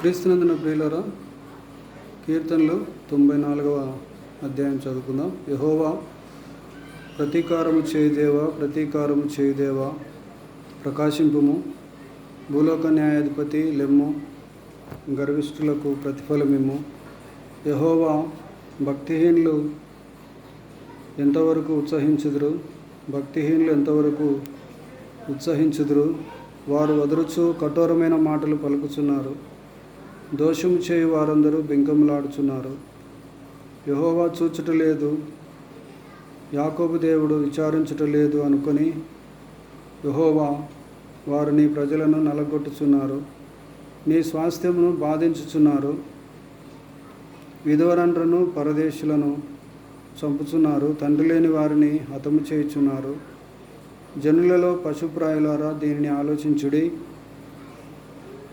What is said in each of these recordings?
క్రీస్తునందున ప్రియులరా కీర్తనలు తొంభై నాలుగవ అధ్యాయం చదువుకుందాం. యహోవా ప్రతీకారము చేయుదేవా ప్రతీకారము చేయుదేవా ప్రకాశింపుము. భూలోక న్యాయాధిపతి లెమ్ము గర్విష్ఠులకు ప్రతిఫలమిమ్ము. యహోవా భక్తిహీనులు ఎంతవరకు ఉత్సహించుదురు? భక్తిహీనులు ఎంతవరకు ఉత్సహించుదురు? వారు వదరుచు కఠోరమైన మాటలు పలుకుచున్నారు. దోషము చేయు వారందరూ బెంకములాడుచున్నారు యహోవా చూచుట లేదు యాకోబు దేవుడు విచారించుట లేదు అనుకొని యహోవా వారు నీ ప్రజలను నలగొట్టుచున్నారు. నీ స్వాస్థ్యమును బాధించుచున్నారు. విధవరండ్రను పరదేశులను చంపుచున్నారు. తండ్రి లేని వారిని హతము చేయుచున్నారు. జనులలో పశుప్రాయులారా దీనిని ఆలోచించుడి.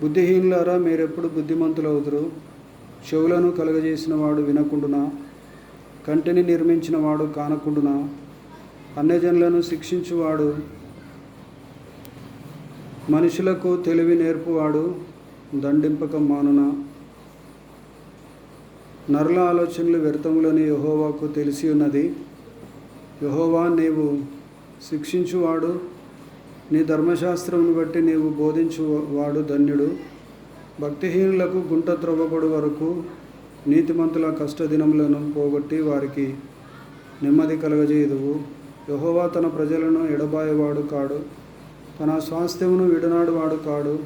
బుద్ధిహీనులారా మీరెప్పుడు బుద్ధిమంతులవుదురు? చెవులను కలగజేసిన వాడు వినకుండునా? కంటిని నిర్మించిన వాడు కానకుండునా? అన్యజనులను శిక్షించువాడు మనుషులకు తెలివి నేర్పువాడు దండింపక మానునా? నరుల ఆలోచనలు వ్యర్థములని యహోవాకు తెలిసి ఉన్నది. యహోవా నీవు శిక్షించువాడు నీ ధర్మశాస్త్రమును బట్టి నీవు బోధించువాడు ధన్యుడు. భక్తిహీనులకు గుంట త్రవ్వబడు వరకు నీతిమంతుల కష్టదినములను పోగొట్టి వారికి నెమ్మది కలగజేయుదువు. యహోవా తన ప్రజలను ఎడబాయేవాడు కాడు. తన స్వాస్థ్యమును విడనాడువాడు కాడు.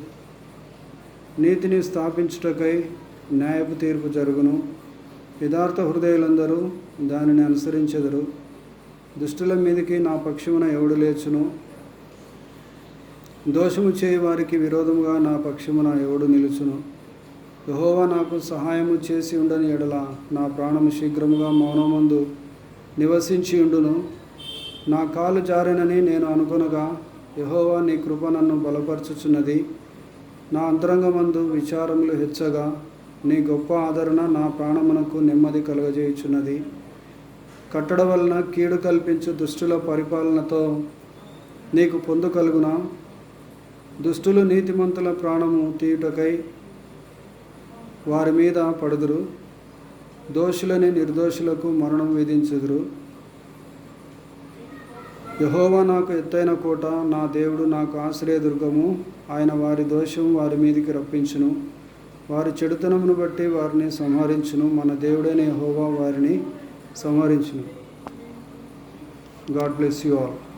నీతిని స్థాపించుటకై న్యాయపు తీర్పు జరుగును. యథార్థ హృదయులందరూ దానిని అనుసరించెదరు. దుష్టుల మీదకి నా పక్షమున ఎవడు లేచును? దోషము చేయవారికి విరోధముగా నా పక్షమున ఎవడు నిలుచును? యహోవా నాకు సహాయము చేసి ఉండని ఎడల నా ప్రాణము శీఘ్రముగా మౌనమందు నివసించి ఉండును. నా కాలు జారినని నేను అనుకొనగా యహోవా నీ కృప నన్ను బలపరచుచున్నది. నా అంతరంగమందు విచారములు హెచ్చగా నీ గొప్ప ఆదరణ నా ప్రాణమునకు నెమ్మది కలుగజేయుచున్నది. కట్టడ వలన కీడు కల్పించు దుష్టుల పరిపాలనతో నీకు పొందు కలుగునా? దుష్టులు నీతిమంతుల ప్రాణము తీయుటకై వారి మీద పడుదురు. దోషులని నిర్దోషులకు మరణం విధించుదురు. యహోవా నాకు ఎత్తైన కోట నా దేవుడు నాకు ఆశ్రయదుర్గము ఆయన వారి దోషం వారి మీదికి రప్పించును. వారి చెడుతనమును బట్టి వారిని సంహరించును. మన దేవుడైన యహోవా వారిని సంహరించును. God bless you all.